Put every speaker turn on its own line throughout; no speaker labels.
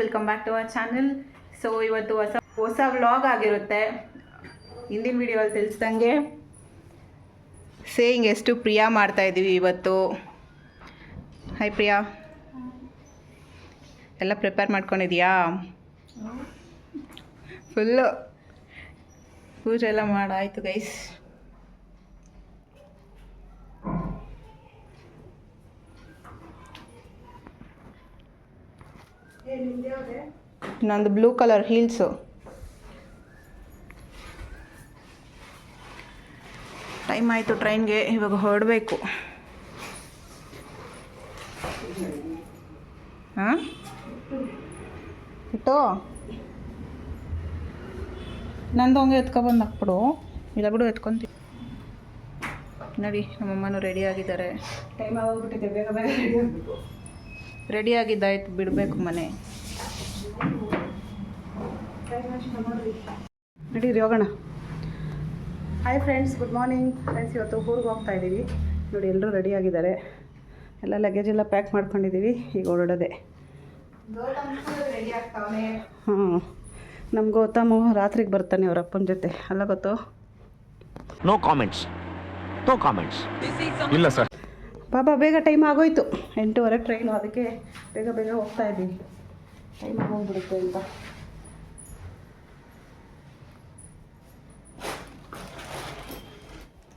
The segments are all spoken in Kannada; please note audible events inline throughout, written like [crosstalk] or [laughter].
Welcome back to our channel so ಇವತ್ತು ಹೊಸ ಹೊಸ ವ್ಲಾಗ್ ಆಗಿರುತ್ತೆ. ಹಿಂದಿನ ವಿಡಿಯೋಲ್ಲಿ ತಿಳಿಸ್ದಂಗೆ ಸೇಯಿಂಗ್ ಎಷ್ಟು ಪ್ರಿಯಾ ಮಾಡ್ತಾ ಇದ್ದೀವಿ ಇವತ್ತು. ಹಾಯ್ ಪ್ರಿಯಾ. ಎಲ್ಲ ಪ್ರಿಪೇರ್ ಮಾಡ್ಕೊಂಡಿದ್ಯಾ? ಫುಲ್ಲು ಪೂಜೆ ಎಲ್ಲ ಮಾಡಾಯಿತು ಗೈಸ್ ನಂದು ಬ್ಲೂ ಕಲರ್ ಹೀಲ್ಸು ಟೈಮ್ ಆಯಿತು ಟ್ರೈನ್ಗೆ ಇವಾಗ ಹೊರಡಬೇಕು. ಹಾಂ? ಇಟ್ಟು. ನಂದು ಹಂಗೆ ಎತ್ಕೊಬಂದು ಹಾಕ್ಬಿಡು. ಇಲ್ಲ ಬಿಡು ಎತ್ಕೊಂತೀವಿ ನೋಡಿ, ನಮ್ಮಮ್ಮನೂ ರೆಡಿ ಆಗಿದ್ದಾರೆ.
ಟೈಮ್ ಆಗೋಗ್ಬಿಟ್ಟಿದೆ, ಬೇಗ ಬೇಗ ರೆಡಿ ಆಗಬೇಕು.
ರೆಡಿ ಆಗಿದ್ದಾಯ್ತು ಬಿಡಬೇಕು ಮನೆ.
ನಡೀರಿ ಹೋಗೋಣ. Hi friends good morning friends ಇವತ್ತು ಊರಿಗೆ ಹೋಗ್ತಾ ಇದ್ದೀವಿ ನೋಡಿ ಎಲ್ಲರೂ ರೆಡಿ ಆಗಿದ್ದಾರೆ ಎಲ್ಲ ಲಗೇಜ್ ಎಲ್ಲ ಪ್ಯಾಕ್ ಮಾಡ್ಕೊಂಡಿದ್ದೀವಿ ಈಗ ಹೊರಡೋದೆ. ಹ್ಞೂ ನಮ್ಮ ಗೌತಮು ರಾತ್ರಿಗೆ ಬರ್ತಾನೆ ಅವ್ರ ಅಪ್ಪನ ಜೊತೆ. ಅಲ್ಲ ಗೊತ್ತು?
ನೋ ಕಾಮೆಂಟ್ಸ್ ನೋ ಕಾಮೆಂಟ್ಸ್
ಇಲ್ಲ ಸರ್
ಬಾಬಾ ಬೇಗ ಟೈಮ್ ಆಗೋಯ್ತು. ಎಂಟೂವರೆ ಟ್ರೈನು ಅದಕ್ಕೆ ಬೇಗ ಬೇಗ ಹೋಗ್ತಾ ಇದ್ದೀವಿ ಟೈಮ್ ಹೋಗ್ಬಿಡುತ್ತೆ ಅಂತ.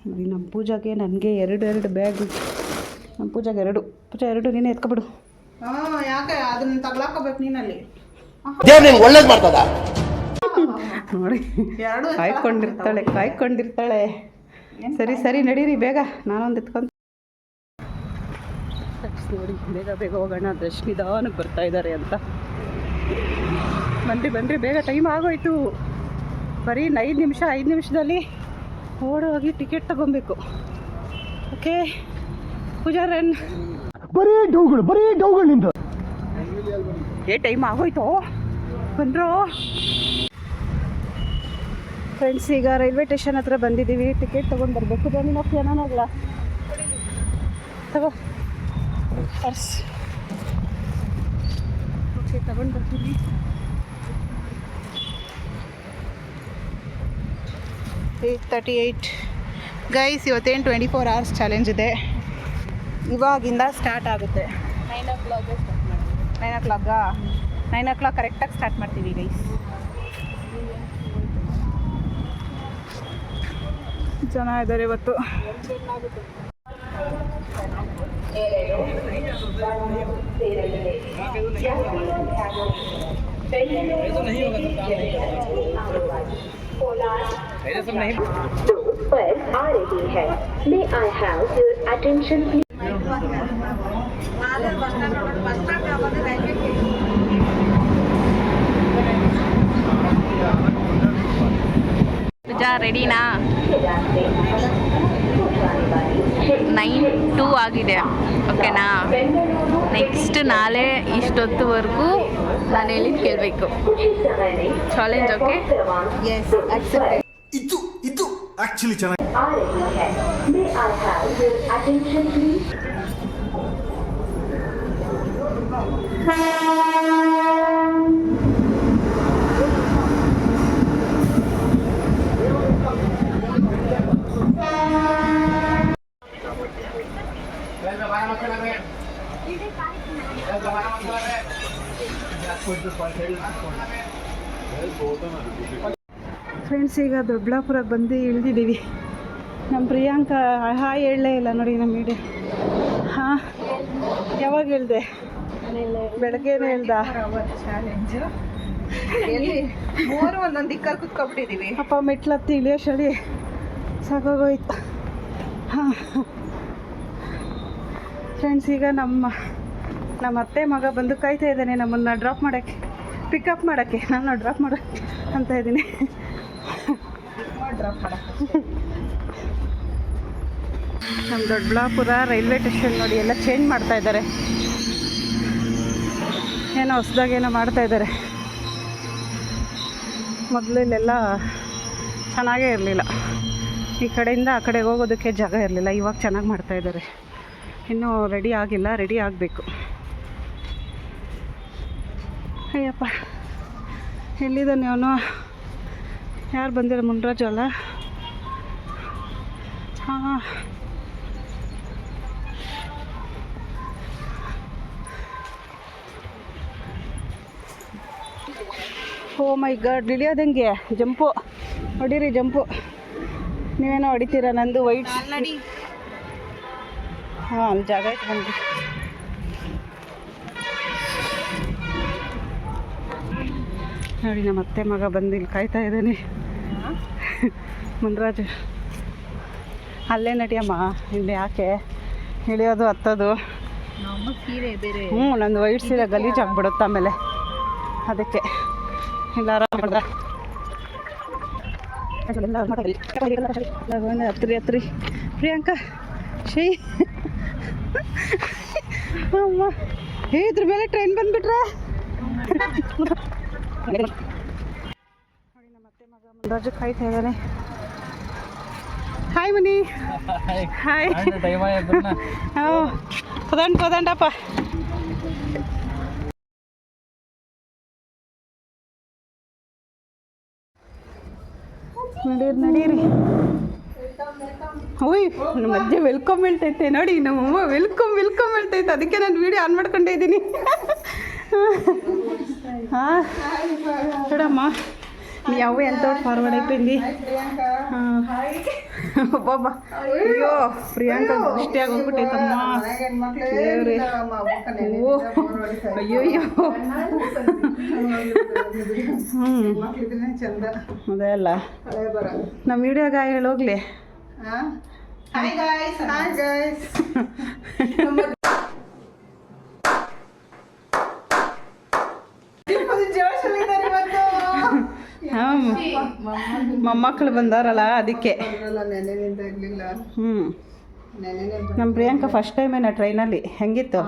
ನೋಡಿ ನಮ್ಮ ಪೂಜಾಗೆ ನನಗೆ ಎರಡು ಎರಡು ಬ್ಯಾಗ್ ನಮ್ಮ ಪೂಜಾಗೆ ಎರಡು. ಪೂಜಾ ಎರಡು ನೀನೇ ಎತ್ಕೊಬಿಡು.
ಹಾಂ ಯಾಕೆ? ಅದನ್ನ ತಗ್ಲಾಕೋಬೇಕು ನೀನಲ್ಲಿ.
ಒಳ್ಳೇದು ಮಾಡ್ತದ?
ನೋಡಿ
ಎರಡು
ಕಾಯ್ಕೊಂಡಿರ್ತಾಳೆ ಕಾಯ್ಕೊಂಡಿರ್ತಾಳೆ. ಸರಿ ಸರಿ ನಡೀರಿ ಬೇಗ. ನಾನೊಂದು ಎತ್ಕೊಂತ ನೋಡಿ ಬೇಗ ಬೇಗ ಹೋಗೋಣ. ದಶ್ ನಿಧಾನಕ್ಕೆ ಬರ್ತಾ ಇದ್ದಾರೆ ಅಂತ. ಬನ್ನಿ ಬನ್ರಿ ಬೇಗ ಟೈಮ್ ಆಗೋಯ್ತು. ಬರೀ ಐದು ನಿಮಿಷ ಐದು ನಿಮಿಷದಲ್ಲಿ ಓಡೋಗಿ ಟಿಕೆಟ್ ತಗೊಬೇಕು. ಓಕೆ ಪೂಜಾರನ್
ಬರೀ ಡೌಗಳು ಬರೀ ಡೌಗಳು ನಿಂದು
ಏ ಟೈಮ್ ಆಗೋಯ್ತು? ಬಂದ್ರು? ಫ್ರೆಂಡ್ಸ್ ಈಗ ರೈಲ್ವೆ ಸ್ಟೇಷನ್ ಹತ್ರ ಬಂದಿದ್ದೀವಿ. ಟಿಕೆಟ್ ತೊಗೊಂಡು ಬರಬೇಕು. ಬನ್ನಿ ನಾವು ಏನಾನಾಗಲ್ಲ ತಗೋ. ಪರ್ಸ್ ಓಕೆ ತಗೊಂಡು ಬರ್ತೀವಿ
ಏಯ್ಟ್ ತರ್ಟಿ ಏಯ್ಟ್ ಗೈಸ್ ಇವತ್ತೇನು ಟ್ವೆಂಟಿ ಫೋರ್ ಅವರ್ಸ್ ಚಾಲೆಂಜ್ ಇದೆ. ಇವಾಗಿಂದ ಸ್ಟಾರ್ಟ್ ಆಗುತ್ತೆ. ನೈನ್ ಓ ಕ್ಲಾಕ್ಗೆ ಸ್ಟಾರ್ಟ್ ಮಾಡ್ತೀವಿ. ನೈನ್ ಓ ಕ್ಲಾಕಾ ನೈನ್ ಓ ಕ್ಲಾಕ್ ಕರೆಕ್ಟಾಗಿ ಸ್ಟಾರ್ಟ್ ಮಾಡ್ತೀವಿ ಗೈಸ್ ಜನ ಇದ್ದಾರೆ ಇವತ್ತು.
पर आ रही है may I have your attention please
ಪೂಜಾ ರೆಡಿನಾ ನೈನ್ ಟೂ ಆಗಿದೆ. ಓಕೆನಾ? ನೆಕ್ಸ್ಟ್ ನಾಳೆ ಇಷ್ಟೊತ್ತುವರೆಗೂ ನಾನು ಹೇಳಿದ್ ಕೇಳಬೇಕು. ಚಾಲೆಂಜ್ ಓಕೆ ಎಸ್ ಅಕ್ಸೆಪ್ಟೆಡ್
ಇದು ಇದು ಆಕ್ಚುಲಿ ಚೆನ್ನಾಗಿ
Thank you.
ಫ್ರೆಂಡ್ಸ್ ಈಗ ದೊಡ್ಡಬಳ್ಳಾಪುರಕ್ಕೆ ಬಂದು ಇಳಿದಿದ್ದೀವಿ. ನಮ್ಮ ಪ್ರಿಯಾಂಕ ಹಾಯ್ ಹೇಳಲೇ ಇಲ್ಲ ನೋಡಿ ನಮ್ಮ ಇಡೀ. ಹಾಂ ಯಾವಾಗ ಹೇಳ್ದೆ? ಬೆಳಗ್ಗೆನೇ ಹೇಳ್ದ?
ಮೂರು ಒಂದೊಂದು ದಿಕ್ಕಲ್ಲಿ ಕುತ್ಕೊಬಿಟ್ಟಿದ್ದೀವಿ.
ಅಪ್ಪ ಮೆಟ್ಲತ್ತಿ ಶಳಿ. ಸಾಕಾಗೋಯ್ತು. ಹಾಂ. ಫ್ರೆಂಡ್ಸ್ ಈಗ ನಮ್ಮ ನಮ್ಮ ಅತ್ತೆ ಮಗ ಬಂದು ಕಾಯ್ತಾ ಇದ್ದಾನೆ ನಮ್ಮನ್ನು ಡ್ರಾಪ್ ಮಾಡೋಕ್ಕೆ. ಪಿಕಪ್ ಮಾಡೋಕ್ಕೆ. ನಾನು ಡ್ರಾಪ್ ಮಾಡೋಕ್ಕೆ ಅಂತ ಇದ್ದೀನಿ. ನಮ್ಮ ದೊಡ್ಡಬಳ್ಳಾಪುರ ರೈಲ್ವೆ ಸ್ಟೇಷನ್ ನೋಡಿ ಎಲ್ಲ ಚೇಂಜ್ ಮಾಡ್ತಾ ಇದ್ದಾರೆ. ಏನೋ ಹೊಸ್ದಾಗೇನೋ ಮಾಡ್ತಾ ಇದ್ದಾರೆ. ಮೊದಲು ಇಲ್ಲೆಲ್ಲ ಚೆನ್ನಾಗೇ ಇರಲಿಲ್ಲ. ಈ ಕಡೆಯಿಂದ ಆ ಕಡೆಗೆ ಹೋಗೋದಕ್ಕೆ ಜಾಗ ಇರಲಿಲ್ಲ. ಇವಾಗ ಚೆನ್ನಾಗಿ ಮಾಡ್ತಾ ಇದ್ದಾರೆ. ಇನ್ನೂ ರೆಡಿ ಆಗಿಲ್ಲ ರೆಡಿ ಆಗಬೇಕು. ಅಯ್ಯಪ್ಪ, ಎಲ್ಲಿದ್ದಾನೆ ಅವನು? ಯಾರು ಬಂದಿರ ಮುನ್ರಾಜು ಅಲ್ಲ? ಹಾಂ. ಓ ಮೈ ಗಾಡ್ ಇಳಿಯೋದಂಗೆ ಜಂಪು. ಹೊಡೀರಿ ಜಂಪು. ನೀವೇನೋ ಹೊಡಿತೀರ ನಂದು ವೈಟ್
ನಡಿ
ಹಾಂ ಅಲ್ಲಿ ಜಾಗ ಐತೆ ಬಂದು ನೋಡಿ ನಮ್ಮ ಅತ್ತೆ ಮಗ ಬಂದು ಇಲ್ಲಿ ಕಾಯ್ತಾ ಇದ್ದಾನೆ. ಮುನ್ರಾಜು. ಅಲ್ಲೇ ನಡಿಯಮ್ಮ ಇಲ್ಲಿ ಯಾಕೆ? ಇಳಿಯೋದು ಹತ್ತೋದು.
ನಮ್ಮ ಸೀರೆ ಬೇರೆ.
ಹ್ಞೂ ನಂದು ವೈಟ್ ಸೀರೆ ಗಲೀಜ್ ಆಗ್ಬಿಡುತ್ತೆ ಆಮೇಲೆ. ಅದಕ್ಕೆ. ಇಲ್ಲ ಆರಾಮ ಹತ್ರಿ ಹತ್ರಿ. ಪ್ರಿಯಾಂಕಾ ಶೈ ಅಮ್ಮ. ಏ ಇದ್ರ ಮೇಲೆ ಟ್ರೈನ್ ಬಂದ್ಬಿಟ್ರೆ? [laughs] ನೋಡಿ ನಮ್ಮ ಅತ್ತೆ ಮಗ ಕಾಯ್ತಾ ಇದ್ದಾನೆ ಹಾಯ್ ಮನಿ ಹಾಯ್ ಪದಂಡ್ ಪದಂಡಪ್ಪ ನಡೀರಿ ನಡೀರಿ. ಓಯ್ ನಮ್ಮ ಮಧ್ಯೆ ವೆಲ್ಕಮ್ ಹೇಳ್ತೈತೆ. ನೋಡಿ ನಮ್ಮಮ್ಮ ವೆಲ್ಕಮ್ ವೆಲ್ಕಮ್ ಹೇಳ್ತೈತೆ. ಅದಕ್ಕೆ ನಾನು ವೀಡಿಯೋ ಆನ್ ಮಾಡ್ಕೊಂಡೇ ಇದ್ದೀನಿ. [laughs] ಹಾಂ. ನೋಡಮ್ಮ ಯಾವ ಎಂತ ಫಾರ್ವರ್ಡ್ ಹಾಂ. ಒಬ್ಬೊಬ್ಬ ಅಯ್ಯೋ ಪ್ರಿಯಾಂಕಾ ದೃಷ್ಟಿ ಆಗೋಗ್ಬಿಟ್ಟೈತಮ್ಮ. ದೇವ್ರಿ. ಓ ಅಯ್ಯೋ ಹ್ಞೂ ಅದೇ ಅಲ್ಲ. [laughs] ನಮ್ಮ ವಿಡಿಯೋ ಗಾಯ ಹೇಳೋಗ್ಲಿ
ಹಾಯ್ ಗಾಯ್ಸ್ ಹಾಯ್ ಗಾಯ್ಸ್
ಮೊಮ್ಮಕ್ಕಳು ಬಂದಾರಲ್ಲ ಅದಕ್ಕೆ. ಹ್ಞೂ ನಮ್ಮ ಪ್ರಿಯಾಂಕಾ ಫಸ್ಟ್ ಟೈಮ್ ಏನೋ ಟ್ರೈನಲ್ಲಿ ಹೆಂಗಿತ್ತು?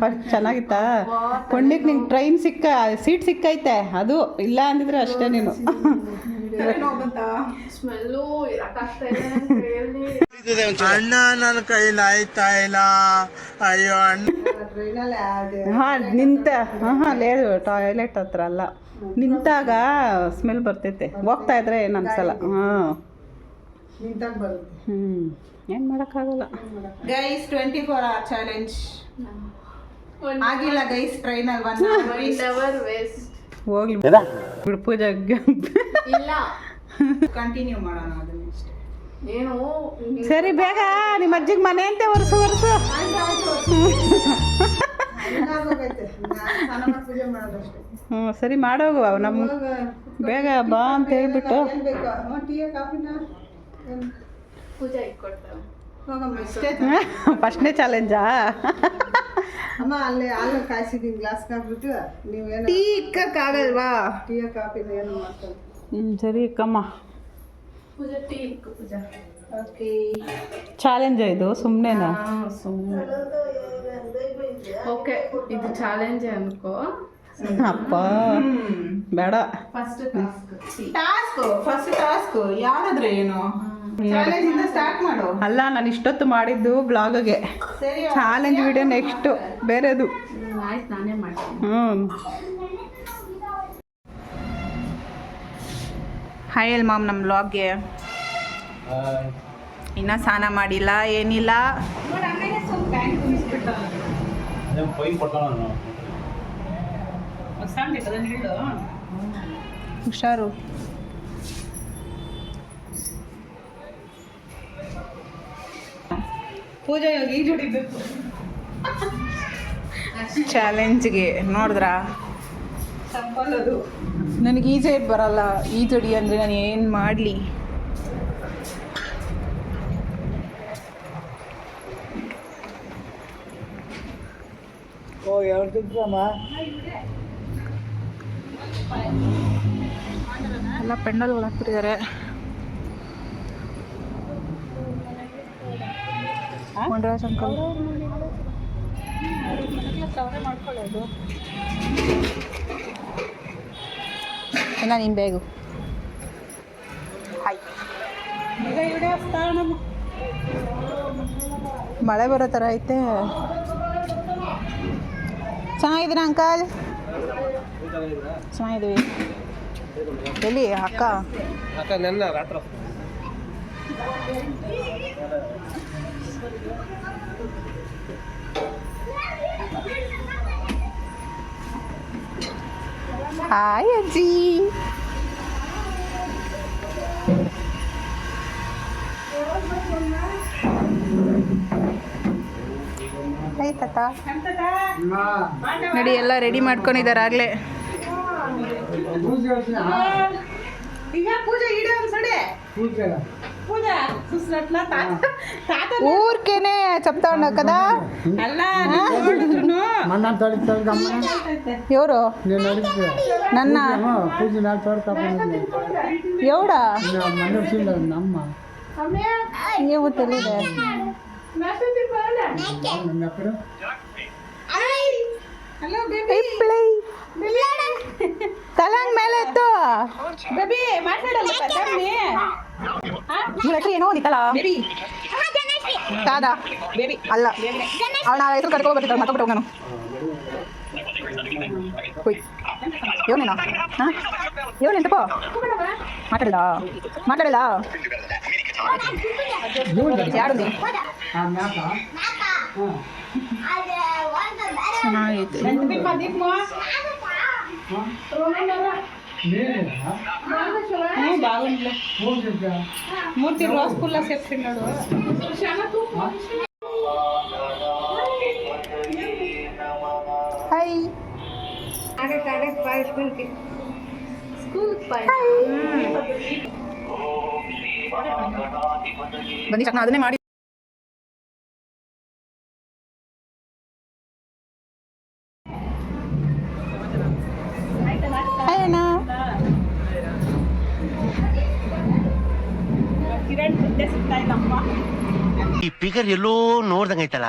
ಫಸ್ಟ್ ಚೆನ್ನಾಗಿತ್ತಾ? ಕೊಂಡಿಗೆ ನಿಂಗೆ ಟ್ರೈನ್ ಸಿಕ್ಕ ಸೀಟ್ ಸಿಕ್ಕೈತೆ. ಅದು ಇಲ್ಲ ಅಂದಿದ್ರೆ ಅಷ್ಟೇ ನೀನು.
ಅಣ್ಣ ನನ್ನ ಕೈಲಾಯ್ತಾ ಆಯ್ತಾ ಇಲ್ಲ? ಅಯ್ಯೋ ಅಣ್ಣ.
ಹಾಂ ನಿಂತ ಹಾ ಹಾಂ లేదు ಟಾಯ್ಲೆಟ್ ಹತ್ರ ಅಲ್ಲ. ನಿಂತಾಗ ಸ್ಮೆಲ್ ಬರ್ತೈತೆ. ಹೋಗ್ತಾ ಇದ್ರೆ ಏನು ಅನ್ಸಲ್ಲ ಹಾಂ. ಹ್ಞೂ ಏನು ಮಾಡೋಕ್ಕಾಗಲ್ಲ.
Guys twenty four hour challenge ಆಗಿಲ್ಲ ಗೈಸ್ ಟ್ರೈನಲ್ಲಿ ಒನ್
ಹೋಗ್ಲಿ. ಬಿಡು ಪೂಜೆ
ಇಲ್ಲ.
ಕಂಟಿನ್ಯೂ ಮಾಡೋಣ ಅದನ್ನ ಇಷ್ಟೇ
ಏನು?
ಸರಿ ಬೇಗ ನಿಮ್ಮ ಅಜ್ಜಿಗೆ ಮನೆ ಅಂತೆ ಒರೆಸು ಒರೆಸು. ಹ್ಞೂ ಸರಿ ಮಾಡೋಗುವ ನಮ್ಮ ಬೇಗ ಬಾ ಅಂತ ಹೇಳ್ಬಿಟ್ಟು. [laughs] ಫಸ್ಟ್ನೇ ಚಾಲೆಂಜಾ?
ಅಮ್ಮ ಅಲ್ಲಿ ಹಾಲು ಕಾಯಿಸಿದ್ದೀನಿ ಗ್ಲಾಸ್ ಹಾಕ್ಬಿಟ್ಟು ನೀವೇನು
ಟೀ ಇಕ್ಕಕ್ಕಾಗಲ್ವಾ?
ಟೀ ಕಾಫಿನ ಏನು ಮಾಡ್ತಾರೆ.
ಹ್ಞೂ ಸರಿ ಇಕ್ಕಮ್ಮ.
ಪೂಜಾ ಟೀ ಇಕ್ಕು ಪೂಜಾ.
ಓಕೆ
ಚಾಲೆಂಜ್ ಇದು ಸುಮ್ಮನೆನಾ
ಓಕೆ ಇದು ಚಾಲೆಂಜ್ ಅನ್ಕೋ.
ಅಪ್ಪ ಬೇಡ.
First task
task first task ಯಾರಾದ್ರೆ ಏನು? ಚಾಲೆಂಜ್ ಇಂದ ಸ್ಟಾರ್ಟ್ ಮಾಡು.
ಅಲ್ಲ ನಾನು ಇಷ್ಟೊತ್ತು ಮಾಡಿದ್ದು ಬ್ಲಾಗ್ಗೆ
ಸರಿ
ಚಾಲೆಂಜ್ ವಿಡಿಯೋ ನೆಕ್ಸ್ಟ್ ಬೇರೆದು.
ಆಯ್ತು ನಾನೇ ಮಾಡ್ತೀನಿ.
ಹ್ಞೂ
ಹಾಯ್ ಅಲ್ ಮಾಮ್ ನಮ್ಮ ಬ್ಲಾಗ್ಗೆ ಇನ್ನೂ ಸ್ನಾನ ಮಾಡಿಲ್ಲ ಏನಿಲ್ಲ. ಹುಷಾರು.
ಪೂಜೆ ಈಜು ಜೋಡಿಬೇಕು
ಚಾಲೆಂಜ್ಗೆ ನೋಡಿದ್ರಾ? ನನಗೆ ಈಜೆ ಬರಲ್ಲ. ಈಜೊಡಿ ಅಂದರೆ ನಾನು ಏನು ಮಾಡಲಿ?
ಓ ಎರಡು ಗ್ರಾಮ
ಎಲ್ಲ ಪೆಂಡಲ್ಗಳು ಹಾಕ್ತಿದ್ದಾರೆ ಮುನ್ರಾಜ್ ಅಂಕಲ್ ಇಲ್ಲ ನೀನು ಬೇಗು. ಹಾಯ್ ಮಳೆ ಬರೋ ಥರ ಐತೆ. ಚೆನ್ನಾಗಿದ್ದೀರಾ ಅಂಕಲ್ ಚೆನ್ನಾಗಿದ್ದೀವಿ ಎಲ್ಲಿ ಅಕ್ಕ
ಅಕ್ಕ ನನ್ನ ರಾತ್ರಿ
ಹಾಯ್ ಅಜ್ಜಿ ಹಾಯ್ ತಾತ? ನೋಡಿ ಎಲ್ಲ ರೆಡಿ ಮಾಡ್ಕೊಂಡಿದ್ದಾರೆ ಆಗ್ಲೇ. ಊರ್ಕೇನೆ ಚಪ್ತ ಕದಾ?
ಅಲ್ಲ ನೋಡಿದ್ರು
ಮನ್ನ ತಡಿತಮ್ಮ
ಇವರು
ನೀನು
ನನ್ನ?
ಪೂಜೆ ನಾಳೆ ತೋರ್ಕೊಂಡು
ಎವಡ ನೀವು ತಿಳಿದೆ ತಲಂಗ್ ಮೇಲೆ ಎತ್ತು
ಬೇಬಿ ಮಾತಾಡಲ್ಲ ಕದಮ್ಮಿ
ಇವ್ರ ಹೆಸರು ಏನೋ ನಿಕ್ಕಲ್ಲ ಕಾದ
ಬೇಬಿ
ಅಲ್ಲ ಅವಳ ನಾಳೆ ಹೆಸರು ಕಟ್ಕೊ ಬರ್ತಿದ್ದಾಳೆ ಮತ್ತೊಬ್ಬಟ್ಟು ನಾನು ಹೋಯ್ ಇವನೇನಾ ಹಾಂ ಇವನೆಂತಪ್ಪ ಮಾತಾಡಿಲ್ಲ ಮಾತಾಡಿಲ್ಲ ಯಾರು ನೀ
ಆ ಮ್ಯಾಕ
ಚೆನ್ನಾಗೈತೆ.
ಮೂರ್ತಿ ರೋಸ್ ಫುಲ್ಲ ಸೇರ್ಸಿ ನೋಡು.
ಹಾಯ್ ಬನ್ನಿ ಚಕ್ನ ಅದನ್ನೇ ಮಾಡಿ.
ಫಿಗರ್ ಎಲ್ಲೋ ನೋಡ್ದಂಗೈತಲ್ಲ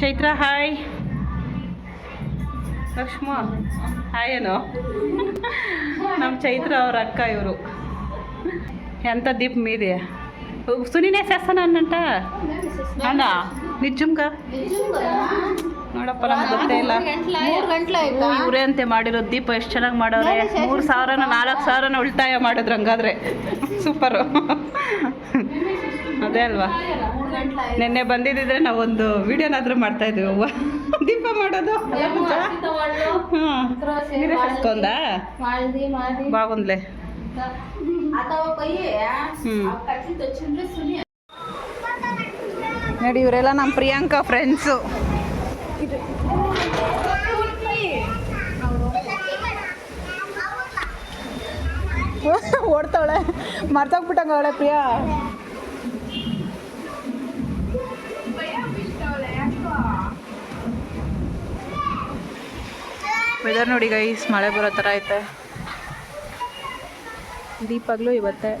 ಚೈತ್ರ ಹಾಯ್. ಲಕ್ಷ್ಮ ಹಾಯ್ ಏನೋ ನಮ್ಮ ಚೈತ್ರ ಅವ್ರ ಅಕ್ಕ ಇವರು ఎంత దీప్ మీది సునీనే చేస్తానంట అవునా ನಿಜಂಗ ನೋಡಪ್ಪ ನಮ್ಗೆ ಗೊತ್ತೇ ಇಲ್ಲ ಇವರೇ ಅಂತೆ ಮಾಡಿರೋದು ದೀಪ ಎಷ್ಟು ಚೆನ್ನಾಗಿ ಮಾಡವ್ರೆ ಮೂರು ಸಾವಿರನ ನಾಲ್ಕು ಸಾವಿರನ ಉಳಿತಾಯ ಮಾಡಿದ್ರು ಹಂಗಾದ್ರೆ ಸೂಪರು ಅದೇ ಅಲ್ವಾ? ನಿನ್ನೆ ಬಂದಿದ್ದಿದ್ರೆ ನಾವೊಂದು ವಿಡಿಯೋನಾದರೂ ಮಾಡ್ತಾ ಇದ್ವಿ ದೀಪ ಮಾಡೋದು. ಹಸ್ಕೊಂಡಾ ಬಾಗುಂದ್ಲೆ
ನೋಡಿ ಇವರೆಲ್ಲ ನಮ್ಮ ಪ್ರಿಯಾಂಕಾ ಫ್ರೆಂಡ್ಸು. ಓಡ್ತಾವಳೆ. ಮರ್ತೋಗ್ಬಿಟ್ಟಂಗ ಅವಳೆ ಪ್ರಿಯಾ. ವೆದರ್ ನೋಡಿ ಗೈಸ್ ಮಳೆ ಬರೋ ಥರ ಐತೆ. ದೀಪಾಗ್ಲೂ ಇವತ್ತೆ.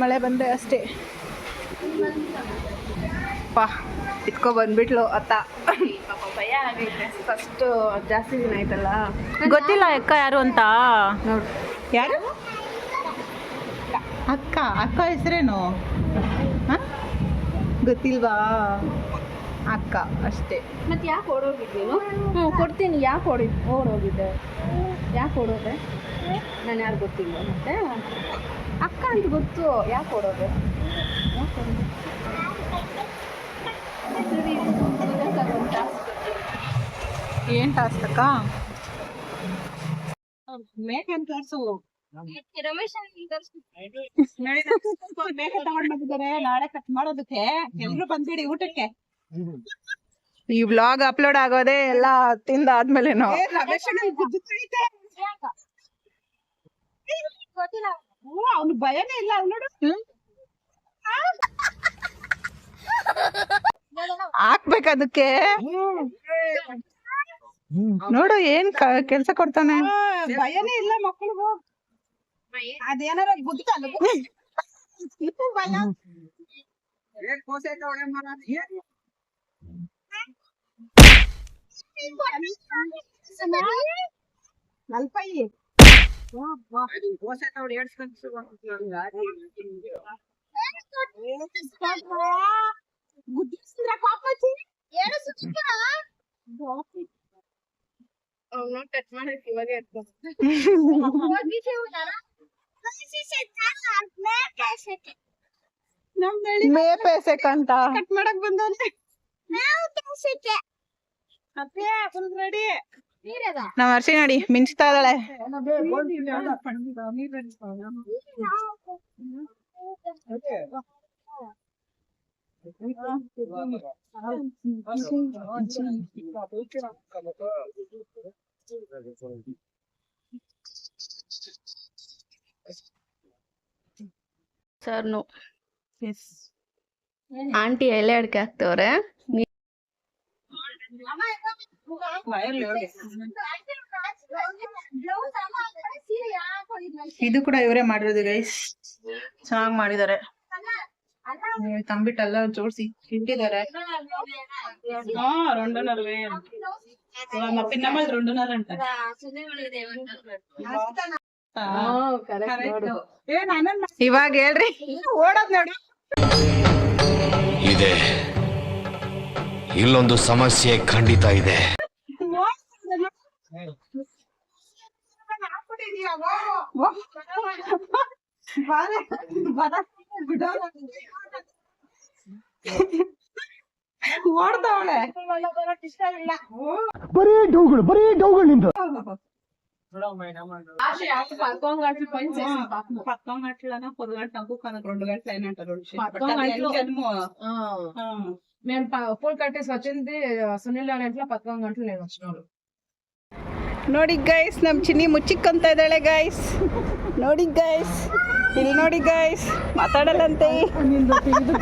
ಮಳೆ ಬಂದರೆ ಅಷ್ಟೇ. ಪಾ ಇತ್ಕೊ ಬಂದ್ಬಿಟ್ಲು ಅತ್ತ. ಭಯ ಆಗೈತೆ ಫಸ್ಟು ಜಾಸ್ತಿ ದಿನ ಆಯ್ತಲ್ಲ. ಗೊತ್ತಿಲ್ಲ ಅಕ್ಕ ಯಾರು ಅಂತ. ನೋಡು. ಯಾರು? ಅಕ್ಕ ಅಕ್ಕ ಹೆಸರೇನು? ಹಾಂ? ಗೊತ್ತಿಲ್ವಾ? ಅಕ್ಕ ಅಷ್ಟೇ.
ಮತ್ತೆ ಯಾಕೆ ಓಡೋಗಿದ್ದೀನಿ ಹ್ಞೂ ಕೊಡ್ತೀನಿ. ಯಾಕೆ ಓಡಿ ಓಡೋಗಿದ್ದೆ? ಯಾಕೆ ಓಡೋದೆ? ನಾನು ಯಾರು ಗೊತ್ತಿಲ್ಲ ಮತ್ತೆ? ಅಕ್ಕ ಅಂತ ಗೊತ್ತು. ಯಾಕೆ ಓಡೋದೆ? ಯಾಕೆ ಓಡೋದೆ?
ಏನು ಟಾಸ್ಕ್ ಅಕ್ಕ
ಮೇಕನ್ ತೋರಿಸು.
ರಮೇಶ್
ಮೇಕ ತಗೊಂಡ್ ಬಂದಿದ್ದಾರೆ. ನಾಳೆ ಕಟ್ ಮಾಡೋದಕ್ಕೆ. ಎಲ್ರು ಬಂದ್ಬಿಡಿ ಊಟಕ್ಕೆ.
ಈ ಬ್ಲಾಗ್ ಅಪ್ಲೋಡ್ ಆಗೋದೇ ಎಲ್ಲ ತಿಂದಾದ್ಮೇಲೆನೋ
ಅವನು ಭಯನೇ ಇಲ್ಲ ಅವ್ನು ನೋಡು.
ಹಾಕ್ಬೇಕು ಅದಕ್ಕೆ ನೋಡು ಏನ್ ಕೆಲಸ ಕೊಡ್ತಾನೆ?
ಭಯನೇ ಇಲ್ಲ ಮಕ್ಕಳಿಗೂ ಅದೇನಾರ ಬುದ್ಧಿ ಭಯ
ಅವ್ನು ಟಚ್ ಮಾಡಕ್ಕೆ ಇವಾಗ ಎತ್ಕೊಂಡು
ಮೇ ಪೇಸೆಕ್ ಅಂತ
ಕಟ್ ಮಾಡಕ್ ಬಂದವ್ರೆ
ನಮ್ಮ ಹರ್ಷಿ ನೋಡಿ ಮಿಂಚ್ತಾ ಇದ್ದಾಳೆ
ಸರ್ ನೋ ಆಂಟಿ ಎಲೆ ಅಡಿಕೆ ಹಾಕ್ತವ್ರೆ.
ಇದು ಕೂಡ ಇವರೇ ಮಾಡಿರೋದು ಗೈಸ್ ಚೆನ್ನಾಗಿ ಮಾಡಿದ್ದಾರೆ. ತಂಬಿಟ್ಟೆಲ್ಲ ಜೋಡಿಸಿ ಇಟ್ಟಿದ್ದಾರೆ. ಇವಾಗ ಹೇಳ್ರಿ. ಓಡೋದ್ ನೋಡು.
ಇದೆ. ಇಲ್ಲೊಂದು ಸಮಸ್ಯೆ ಖಂಡಿತ ಇದೆ.
ಓಡ್ತಾವಳೆ పక్కం గట్లన పొద్దుగంటకు కనుక రెండు గంటలు అయినట్టు
పక్కం గంటలు. మేము పూలు కట్టేసి వచ్చింది సునీల్ ఇంట్లో పదకొండు గంటలు నేను వచ్చినాడు
ನೋಡಿ ಗೈಸ್ ನಮ್ ಚಿನ್ನಿ ಮುಚ್ಚಿಕ್ಕಂತ ಇದ್ದಾಳೆ ಗೈಸ್ ನೋಡಿ ಗೈಸ್ ಇಲ್ಲಿ ನೋಡಿ ಗೈಸ್ ಮಾತಾಡಲ್ಲಂತೆ
ನಿಂದು ಇದು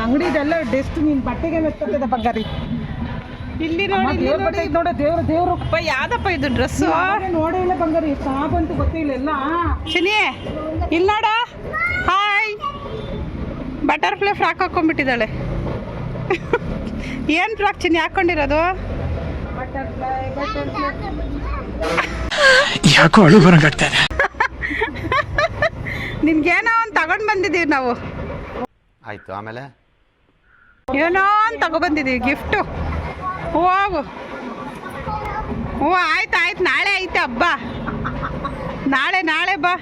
ಅಂಗಡಿದೆಲ್ಲ ಡೆಸ್ಟ್ ನಿನ್ ಬಟ್ಟೆಗೆ ಮೆತ್ತದ ಬಗ್ಗರಿ
ಇಲ್ಲಿ ನೋಡಿ ಇಲ್ಲಿ
ದೇವ್ರ ದೇವ್ರು
ಅಪ್ಪ ಯಾವ್ದಪ್ಪ ಇದು ಡ್ರೆಸ್
ನೋಡೇ ಇಲ್ಲ ಬಂಗಾರಿ ಸಾಬಂತೂ ಗೊತ್ತಿಲ್ಲ ಎಲ್ಲ.
ಚಿನ್ನಿ ಇಲ್ಲಿ ನೋಡ. ಹಾಯ್ ಬಟರ್ಫ್ಲೈ ಫ್ರಾಕ್ ಹಾಕೊಂಡ್ಬಿಟ್ಟಿದ್ದಾಳೆ. ಏನು ಫ್ರಾಕ್ ಚಿನ್ನಿ ಹಾಕೊಂಡಿರೋದು?
ಯಾಕೋ ಅಳು ಬರಂಗಾಗ್ತಾ ಇದೆ?
ನಿನ್ಗೇನೋ ಒಂದು ತಗೊಂಡ್ ಬಂದಿದ್ದೀವಿ ನಾವು.
ಆಯ್ತು ಆಮೇಲೆ?
ಏನೋ ಒಂದು ತಗೊಬಂದಿದ್ದೀವಿ ಗಿಫ್ಟು ಹೋಗು. ಹ್ಞೂ ಆಯ್ತು ಆಯ್ತು ನಾಳೆ ಐತೆ ಹಬ್ಬ. ನಾಳೆ ನಾಳೆ ಬಾ.